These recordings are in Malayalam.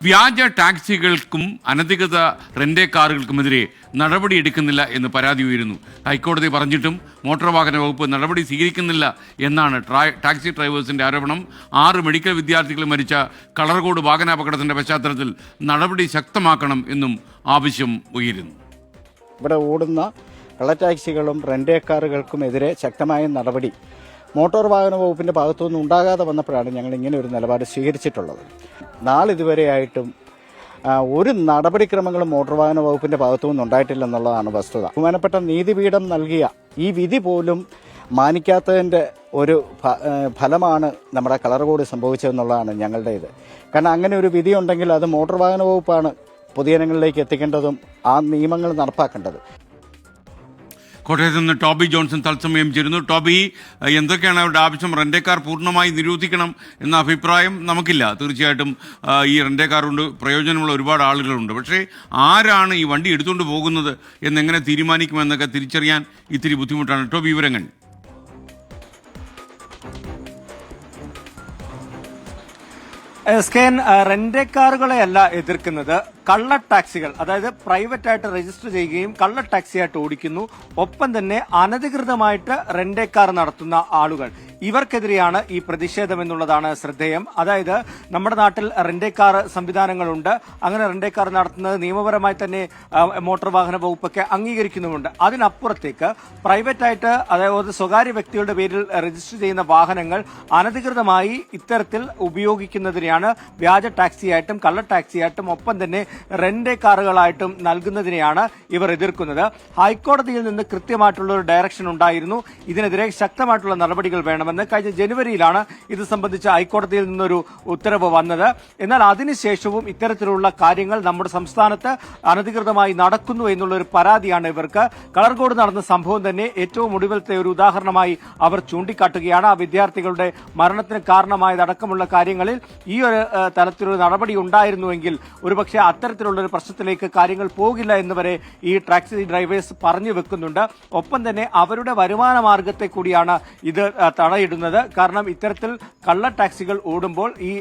വ്യാജ ടാക്സികൾക്കും അനധികൃത റെന്റേ കാറുകൾക്കുമെതിരെ നടപടി എടുക്കുന്നില്ല എന്ന് പരാതി ഉയരുന്നു. ഹൈക്കോടതി പറഞ്ഞിട്ടും മോട്ടോർ വാഹന വകുപ്പ് നടപടി സ്വീകരിക്കുന്നില്ല എന്നാണ് ടാക്സി ഡ്രൈവേഴ്സിന്റെ ആരോപണം. ആറ് മെഡിക്കൽ വിദ്യാർത്ഥികൾ മരിച്ച കളർകോട് വാഹനാപകടത്തിന്റെ പശ്ചാത്തലത്തിൽ നടപടി ശക്തമാക്കണം എന്നും ആവശ്യം ഉയരുന്നു. ഇവിടെ ഓടുന്ന കള്ളടാക്സികളും റെന്റേ കാറുകൾക്കുമെതിരെ ശക്തമായ നടപടി മോട്ടോർ വാഹന വകുപ്പിന്റെ ഭാഗത്തുനിന്ന് ഉണ്ടാകാതെ വന്നപ്പോഴാണ് ഞങ്ങൾ ഇങ്ങനെ ഒരു നിലപാട് സ്വീകരിച്ചിട്ടുള്ളത്. നാളിതുവരെയായിട്ടും ഒരു നടപടിക്രമങ്ങളും മോട്ടോർ വാഹന വകുപ്പിന്റെ ഭാഗത്തുനിന്ന് ഉണ്ടായിട്ടില്ല എന്നുള്ളതാണ് വസ്തുത. ബഹുമാനപ്പെട്ട നീതിപീഠം നൽകിയ ഈ വിധി പോലും മാനിക്കാത്തതിന്റെ ഒരു ഫലമാണ് നമ്മുടെ കളർ കോഡ് സംഭവിച്ചതെന്നുള്ളതാണ് ഞങ്ങളുടെ ഇത്. കാരണം അങ്ങനെ ഒരു വിധി ഉണ്ടെങ്കിൽ അത് മോട്ടോർ വാഹന വകുപ്പാണ് പൊതുജനങ്ങളിലേക്ക് എത്തിക്കേണ്ടതും ആ നിയമങ്ങൾ നടപ്പാക്കേണ്ടത്. കോട്ടയത്ത് നിന്ന് ടോബി ജോൺസൺ തത്സമയം ചേരുന്നു. ടോബി എന്തൊക്കെയാണ് അവരുടെ ആവശ്യം? കാർ പൂർണമായി നിരോധിക്കണം എന്ന അഭിപ്രായം നമുക്കില്ല. തീർച്ചയായിട്ടും ഈ റെന്റേക്കാർ കൊണ്ട് പ്രയോജനമുള്ള ഒരുപാട് ആളുകളുണ്ട്. പക്ഷേ ആരാണ് ഈ വണ്ടി എടുത്തുകൊണ്ട് പോകുന്നത് എന്നെങ്ങനെ തീരുമാനിക്കുമെന്നൊക്കെ തിരിച്ചറിയാൻ ഇത്തിരി ബുദ്ധിമുട്ടാണ്. ടോബി വിവരങ്ങൾ. എസ് കെ എൻ റെന്റ് കാറുകളെയല്ല എതിർക്കുന്നത്. കള്ള ടാക്സികൾ അതായത് പ്രൈവറ്റ് ആയിട്ട് രജിസ്റ്റർ ചെയ്യുകയും കള്ള ടാക്സി ആയിട്ട് ഓടിക്കുന്നു. ഒപ്പം തന്നെ അനധികൃതമായിട്ട് റെന്റേ കാർ നടത്തുന്ന ആളുകൾ. ഇവർക്കെതിരെയാണ് ഈ പ്രതിഷേധം എന്നുള്ളതാണ് ശ്രദ്ധേയം. അതായത് നമ്മുടെ നാട്ടിൽ റെന്റേ കാർ സംവിധാനങ്ങളുണ്ട്. അങ്ങനെ റെന്റേ കാർ നടത്തുന്നത് നിയമപരമായി തന്നെ മോട്ടോർ വാഹന വകുപ്പൊക്കെ അംഗീകരിക്കുന്നുമുണ്ട്. അതിനപ്പുറത്തേക്ക് പ്രൈവറ്റ് ആയിട്ട് അതായത് സ്വകാര്യ വ്യക്തികളുടെ പേരിൽ രജിസ്റ്റർ ചെയ്യുന്ന വാഹനങ്ങൾ അനധികൃതമായി ഇത്തരത്തിൽ ഉപയോഗിക്കുന്നതിനെയാണ് വ്യാജ ടാക്സിയായിട്ടും കള്ള ടാക്സിയായിട്ടും ഒപ്പം തന്നെ റെന്റ് കാറുകളായിട്ടും നൽകുന്നതിനെയാണ് ഇവർ എതിർക്കുന്നത്. ഹൈക്കോടതിയിൽ നിന്ന് കൃത്യമായിട്ടുള്ള ഒരു ഡയറക്ഷൻ ഉണ്ടായിരുന്നു. ഇതിനെതിരെ ശക്തമായിട്ടുള്ള നടപടികൾ വേണമെന്ന് കഴിഞ്ഞ ജനുവരിയിലാണ് ഇത് സംബന്ധിച്ച് ഹൈക്കോടതിയിൽ നിന്നൊരു ഉത്തരവ് വന്നത്. എന്നാൽ അതിനുശേഷവും ഇത്തരത്തിലുള്ള കാര്യങ്ങൾ നമ്മുടെ സംസ്ഥാനത്ത് അനധികൃതമായി നടക്കുന്നു എന്നുള്ള ഒരു പരാതിയാണ് ഇവർക്ക്. കളർകോട് നടന്ന സംഭവം തന്നെ ഏറ്റവും ഒടുവിലത്തെ ഒരു ഉദാഹരണമായി അവർ ചൂണ്ടിക്കാട്ടുകയാണ്. ആ വിദ്യാർത്ഥികളുടെ മരണത്തിന് കാരണമായതടക്കമുള്ള കാര്യങ്ങളിൽ ഈ ഒരു തലത്തിലൊരു നടപടി ഉണ്ടായിരുന്നുവെങ്കിൽ ഒരുപക്ഷെ അത്തരത്തിലുള്ള ഒരു പ്രശ്നത്തിലേക്ക് കാര്യങ്ങൾ പോകില്ല എന്ന് വരെ ഈ ടാക്സി ഡ്രൈവേഴ്സ് പറഞ്ഞു വെക്കുന്നുണ്ട്. ഒപ്പം തന്നെ അവരുടെ വരുമാന മാർഗത്തെ കൂടിയാണ് ഇത് തടയിടുന്നത്. കാരണം ഇത്തരത്തിൽ കള്ള ടാക്സികൾ ഓടുമ്പോൾ ഈ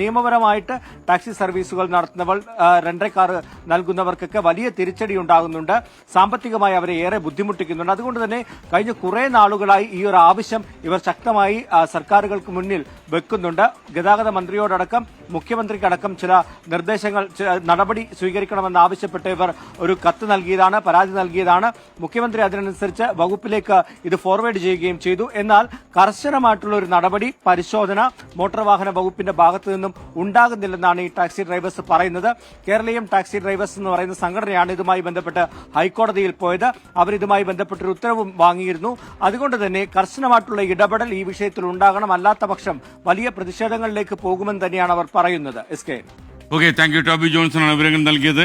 നിയമപരമായിട്ട് ടാക്സി സർവീസുകൾ നടത്തുന്നവർ രണ്ടര കാർ നൽകുന്നവർക്കൊക്കെ വലിയ തിരിച്ചടി ഉണ്ടാകുന്നുണ്ട്. സാമ്പത്തികമായി അവരെ ഏറെ ബുദ്ധിമുട്ടിക്കുന്നുണ്ട്. അതുകൊണ്ട് തന്നെ കഴിഞ്ഞ കുറേ നാളുകളായി ഈ ഒരു ആവശ്യം ഇവർ ശക്തമായി സർക്കാരുകൾക്ക് മുന്നിൽ വെക്കുന്നുണ്ട്. ഗതാഗത മന്ത്രിയോടക്കം മുഖ്യമന്ത്രിക്കടക്കം ചില നിർദ്ദേശങ്ങൾ നടപടി സ്വീകരിക്കണമെന്ന് ആവശ്യപ്പെട്ട് ഇവർ ഒരു കത്ത് നൽകിയതാണ് പരാതി നൽകിയതാണ്. മുഖ്യമന്ത്രി അതിനനുസരിച്ച് വകുപ്പിലേക്ക് ഇത് ഫോർവേഡ് ചെയ്യുകയും ചെയ്തു. എന്നാൽ കർശനമായിട്ടുള്ള ഒരു നടപടി പരിശോധന മോട്ടോർ വാഹന വകുപ്പിന്റെ ഭാഗത്തു നിന്നും ഉണ്ടാകുന്നില്ലെന്നാണ് ഈ ടാക്സി ഡ്രൈവേഴ്സ് പറയുന്നത്. കേരളീയം ടാക്സി ഡ്രൈവേഴ്സ് എന്ന് പറയുന്ന സംഘടനയാണ് ഇതുമായി ബന്ധപ്പെട്ട് ഹൈക്കോടതിയിൽ പോയത്. അവരിതുമായി ബന്ധപ്പെട്ടൊരു ഉത്തരവും വാങ്ങിയിരുന്നു. അതുകൊണ്ട് തന്നെ കർശനമായിട്ടുള്ള ഇടപെടൽ ഈ വിഷയത്തിൽ ഉണ്ടാകണം. അല്ലാത്ത പക്ഷം വലിയ പ്രതിഷേധങ്ങളിലേക്ക് പോകുമെന്ന് തന്നെയാണ് അവർ പറയുന്നത്. S K okay thank you Toby Johnson ആണ് വിവരങ്ങൾ നൽകിയത്.